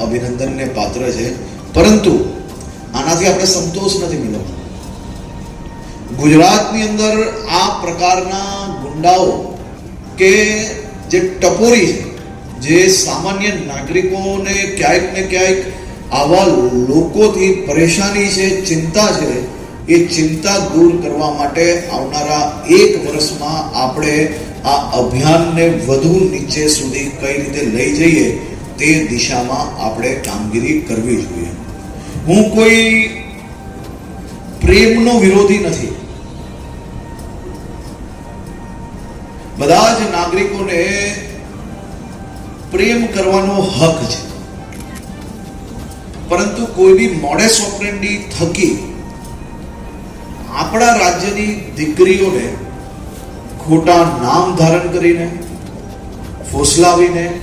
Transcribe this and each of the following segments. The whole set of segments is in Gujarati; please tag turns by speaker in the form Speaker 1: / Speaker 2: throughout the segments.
Speaker 1: અભિનંદનને પાત્ર છે. પરંતુ આનાથી આપણે સંતોષ નથી મેળવવાનો. ગુજરાતની અંદર આ પ્રકારના ગુંડાઓ કે જે ટપોરી છે, જે સામાન્ય નાગરિકોને ક્યાંક ને ક્યાંક આવા લોકોથી પરેશાની છે, ચિંતા છે, એ ચિંતા દૂર કરવા માટે આવનારા એક વર્ષમાં આપણે આ અભિયાનને વધુ નીચે સુધી કઈ રીતે લઈ જઈએ તે દિશામાં આપણે કામગીરી કરવી જોઈએ. હું કોઈ પ્રેમનો વિરોધી નથી. બધા જ નાગરિકોને પ્રેમ કરવાનો હક છે. પરંતુ કોઈ બી મોડેસ ઓપરેન્ડી થકી આપણા રાજ્યની દીકરીઓને ખોટા નામ ધારણ કરીને ફોસલાવીને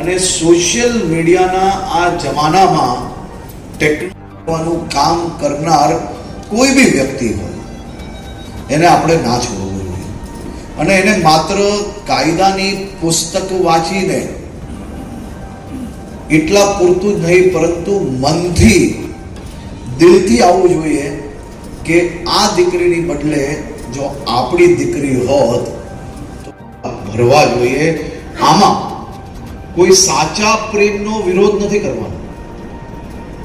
Speaker 1: અને સોશિયલ મીડિયાના આ જમાનામાં ટેકનોલોજીનું કામ કરનાર કોઈ બી વ્યક્તિ હોય, એને આપણે ના છોડવું જોઈએ. અને એને માત્ર કાયદાની પુસ્તક વાંચીને એટલા પૂરતું જ નહીં, પરંતુ મનથી, દિલથી આવવું જોઈએ કે આ દીકરીની બદલે જો આપણી દીકરી હોત તો ભરવા જોઈએ. આમાં કોઈ સાચા પ્રેમનો વિરોધ નથી કરવાનો.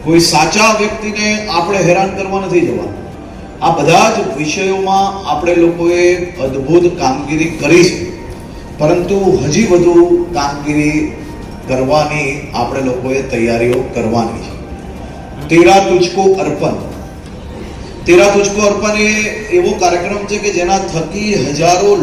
Speaker 1: કોઈ સાચા વ્યક્તિને આપણે હેરાન કરવા નથી જવાનું. આ બધા જ વિષયોમાં આપણે લોકોએ અદ્ભુત કામગીરી કરી છે. પરંતુ હજી વધુ કામગીરી કરવાની આપણે લોકોએ તૈયારીઓ કરવાની છે. તેરા તુજકો અર્પણ. તેરા તુજકો અર્પણ એ એવો કાર્યક્રમ છે કે જેના થકી હજારો